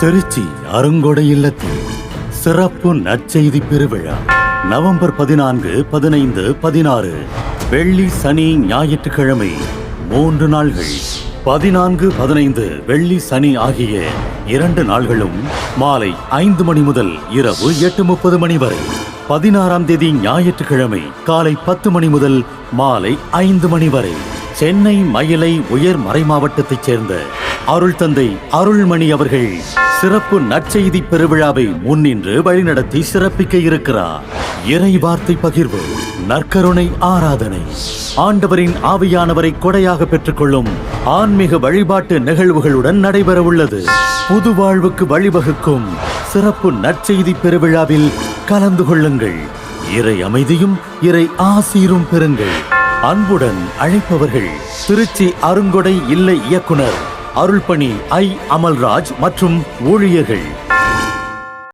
திருச்சி அருங்கொடை இல்லத்தில் சிறப்பு நற்செய்தி பெருவிழா. நவம்பர் பதினான்கு பதினைந்து பதினாறு வெள்ளி சனி ஞாயிற்றுக்கிழமை மூன்று நாள்கள். பதினான்கு பதினைந்து வெள்ளி சனி ஆகிய இரண்டு நாள்களும் மாலை ஐந்து மணி முதல் இரவு எட்டு முப்பது மணி வரை. பதினாறாம் தேதி ஞாயிற்றுக்கிழமை காலை பத்து மணி முதல் மாலை ஐந்து மணி வரை. சென்னை மயிலை உயர் மறைமாவட்டத்தைச் சேர்ந்த அருள் தந்தை அருள்மணி அவர்கள் சிறப்பு நற்செய்தி பெருவிழாவை முன்னின்று வழிநடத்தி சிறப்பிக்க இருக்கிறார். இறை வார்த்தை பகிர்வு நற்கருணை ஆராதனை. ஆண்டவரின் ஆவியானவரை கொடையாக பெற்றுக்கொள்ளும் ஆன்மீக வழிபாட்டு நிகழ்வுகளுடன் நடைபெற உள்ளது புது வாழ்வுக்கு வழிவகுக்கும் சிறப்பு நற்செய்தி பெருவிழாவில் கலந்து கொள்ளுங்கள். இறை அமைதியும் இறை ஆசீரும் பெறுங்கள். அன்புடன் அழைப்பவர்கள் திருச்சி அருங்கொடை இல்லை இயக்குனர் அருள்பணி ஐ அமல்ராஜ் மற்றும் ஊழியர்கள்.